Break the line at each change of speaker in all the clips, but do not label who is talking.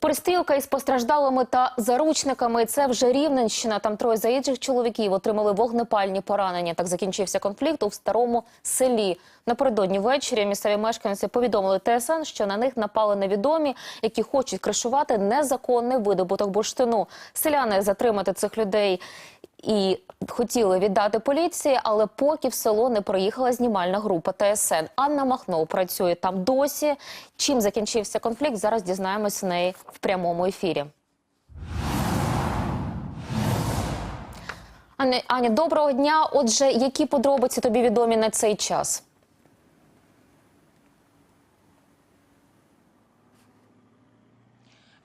Перестрілка із постраждалими та заручниками. Це вже Рівненщина. Там троє заїжджих чоловіків отримали вогнепальні поранення. Так закінчився конфлікт у старому селі. Напередодні ввечері місцеві мешканці повідомили ТСН, що на них напали невідомі, які хочуть кришувати незаконний видобуток бурштину. Селяни затримати цих людей і хотіли віддати поліції, але поки в село не приїхала знімальна група ТСН. Анна Махно працює там досі. Чим закінчився конфлікт, зараз дізнаємось в неї в прямому ефірі. Аня, Аня, доброго дня. Отже, які подробиці тобі відомі на цей час?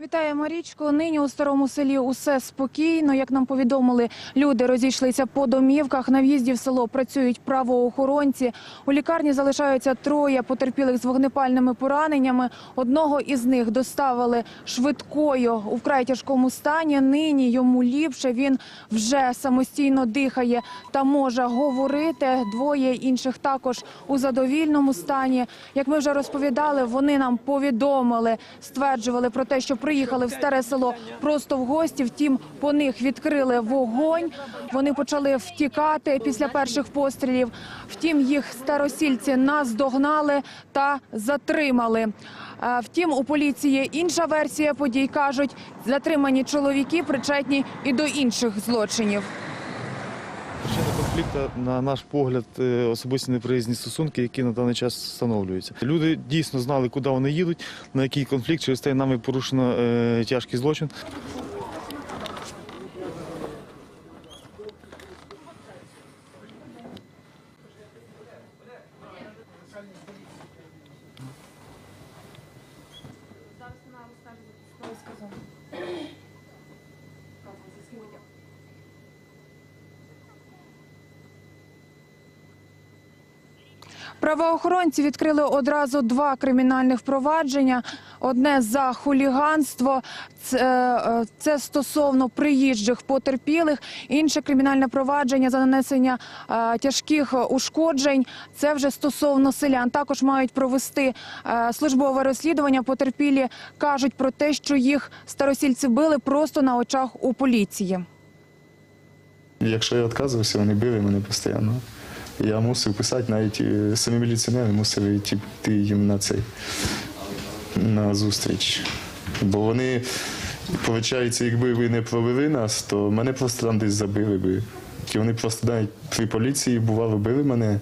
Вітаємо Марічко. Нині у старому селі усе спокійно. Як нам повідомили, люди розійшлися по домівках. На в'їзді в село працюють правоохоронці. У лікарні залишаються троє потерпілих з вогнепальними пораненнями. Одного із них доставили швидкою у вкрай тяжкому стані. Нині йому ліпше. Він вже самостійно дихає та може говорити. Двоє інших також у задовільному стані. Як ми вже розповідали, вони нам повідомили, стверджували про те, що приїхали в старе село просто в гості. Втім, по них відкрили вогонь. Вони почали втікати після перших пострілів. Втім, їх старосільці наздогнали та затримали. Втім, у поліції інша версія подій кажуть, затримані чоловіки причетні і до інших злочинів.
Причина конфлікту, на наш погляд, е, особисті неприязні стосунки, які на даний час встановлюються. Люди дійсно знали, куди вони їдуть, на який конфлікт, через те нами порушено е, тяжкий злочин.
Правоохоронці відкрили одразу два кримінальних провадження. Одне за хуліганство, це, е, це стосовно приїжджих потерпілих. Інше кримінальне провадження за нанесення е, тяжких ушкоджень. Це вже стосовно селян. Також мають провести е, службове розслідування. Потерпілі кажуть про те, що їх старосільці били просто на очах у поліції.
Якщо я відказувався, вони били мене постійно. Я мусив писати, навіть е, самі міліціонери мусили йти їм на цей на зустріч. Бо вони, виходить, якби ви не провели нас, то мене просто там десь забили би. І вони просто навіть при поліції бувало били мене.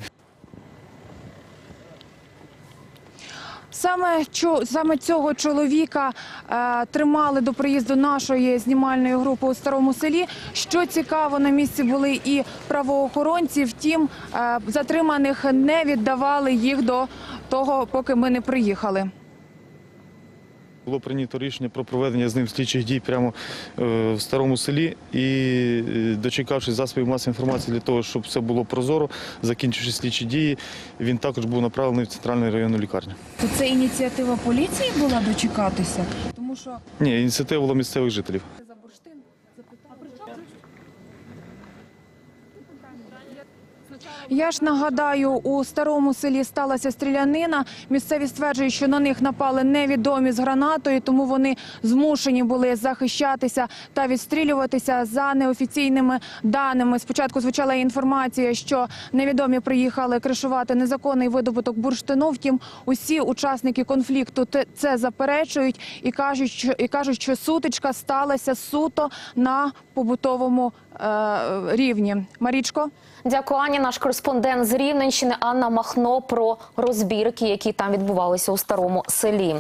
Саме саме цього чоловіка е, тримали до приїзду нашої знімальної групи у старому селі. Що цікаво, на місці були і правоохоронці. Втім, е, затриманих не віддавали їх до того, поки ми не приїхали.
Було прийнято рішення про проведення з ним слідчих дій прямо е, в старому селі. І е, дочекавшись засобів масової інформації для того, щоб все було прозоро, закінчивши слідчі дії, він також був направлений в центральну районну лікарню.
То це ініціатива поліції була дочекатися, тому що
Ні, ініціатива була місцевих жителів.
за бурштин Я ж нагадаю, у старому селі сталася стрілянина. Місцеві стверджують, що на них напали невідомі з гранатою, тому вони змушені були захищатися та відстрілюватися за неофіційними даними. Спочатку звучала інформація, що невідомі приїхали кришувати незаконний видобуток бурштину. Втім, усі учасники конфлікту це заперечують і кажуть, що і кажуть, що сутичка сталася суто на побутовому е, рівні. Марічко.
Дякую, Ані. Наш кореспондент з Рівненщини Анна Махно про розбірки, які там відбувалися у старому селі.